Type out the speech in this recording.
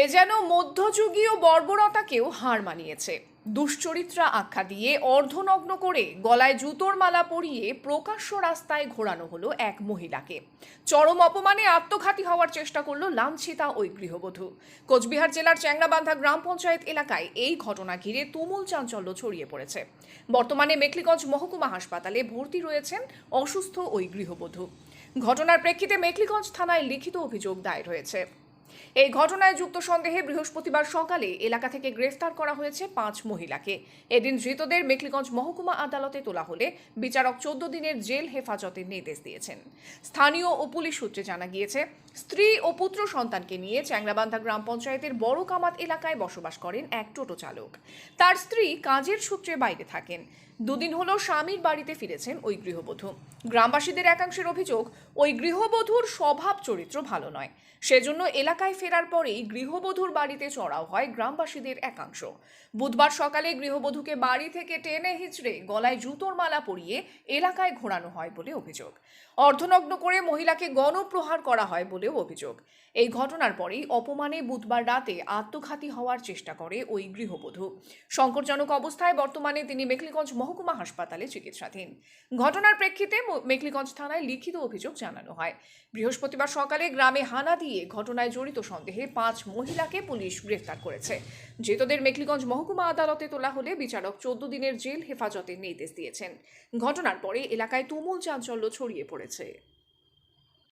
এ যেন মধ্যযুগীয় বর্বরতাকেও হার মানিয়েছে। দুশ্চরিত্রা আখ্যা দিয়ে অর্ধনগ্ন করে গলায় জুতোর মালা পরিয়ে প্রকাশ্য রাস্তায় ঘোরানো হলো এক মহিলাকে। চরম অপমানে আত্মঘাতী হওয়ার চেষ্টা করল লাঞ্ছিতা ওই গৃহবধূ। কোচবিহার জেলার চ্যাংরাবান্ধা গ্রাম পঞ্চায়েত এলাকায় এই ঘটনা ঘিরে তুমুল চাঞ্চল্য ছড়িয়ে পড়েছে। বর্তমানে মেখলিগঞ্জ মহকুমা হাসপাতালে ভর্তি রয়েছেন অসুস্থ ওই গৃহবধূ। ঘটনার প্রেক্ষিতে মেখলিগঞ্জ থানায় লিখিত অভিযোগ দায়ের হয়েছে। এই ঘটনায় যুক্ত সন্দেহে বৃহস্পতিবার সকালে এলাকা থেকে গ্রেফতার করা হয়েছে পাঁচ মহিলাকে। এদিন ধৃতদের মেখলিগঞ্জ মহকুমা আদালতে তোলা হলে বিচারক চোদ্দ দিনের জেল হেফাজতের নির্দেশ দিয়েছেন। স্থানীয় ও পুলিশ সূত্রে জানা গিয়েছে, স্ত্রী ও পুত্র সন্তানকে নিয়ে চ্যাংরাবান্ধা গ্রাম পঞ্চায়েতের বড় কামাত এলাকায় বসবাস করেন এক টোটো চালক। তার স্ত্রী কাজের সূত্রে বাইরে থাকেন। দুদিন হলো স্বামীর বাড়িতে ফিরেছেন ওই গৃহবধূ। গ্রামবাসীদের একাংশের অভিযোগ, ওই গৃহবধূর স্বভাব চরিত্র ভালো নয়। সেজন্য এলাকায় ফেরার পরেই গৃহবধূর বাড়িতে চড়াও হয় গ্রামবাসীদের একাংশ। বুধবার সকালে গৃহবধূকে বাড়ি থেকে টেনে হিচড়ে গলায় জুতোর মালা পরিয়ে এলাকায় ঘোরানো হয় বলে অভিযোগ। অর্ধনগ্ন করে মহিলাকে গণপ্রহার করা হয় বলেও অভিযোগ। এই ঘটনার পরেই অপমানে বুধবার রাতে আত্মঘাতী হওয়ার চেষ্টা করে ওই গৃহবধূ। সংকটজনক অবস্থায় বর্তমানে তিনি মেখলিগঞ্জ মহকুমা হাসপাতালে চিকিৎসাধীন। ঘটনার প্রেক্ষিতে মেখলিগঞ্জ থানায় লিখিত অভিযোগ জানানো হয়। বৃহস্পতিবার সকালে গ্রামে হানা দিয়ে ঘটনায় জড়িত সন্দেহে পাঁচ মহিলাকে পুলিশ গ্রেফতার করেছে। জেতদের মেখলিগঞ্জ মহকুমা আদালতে তোলা হলে বিচারক চোদ্দ দিনের জেল হেফাজতের নির্দেশ দিয়েছেন। ঘটনার পরে এলাকায় তুমুল চাঞ্চল্য ছড়িয়ে পড়েছে।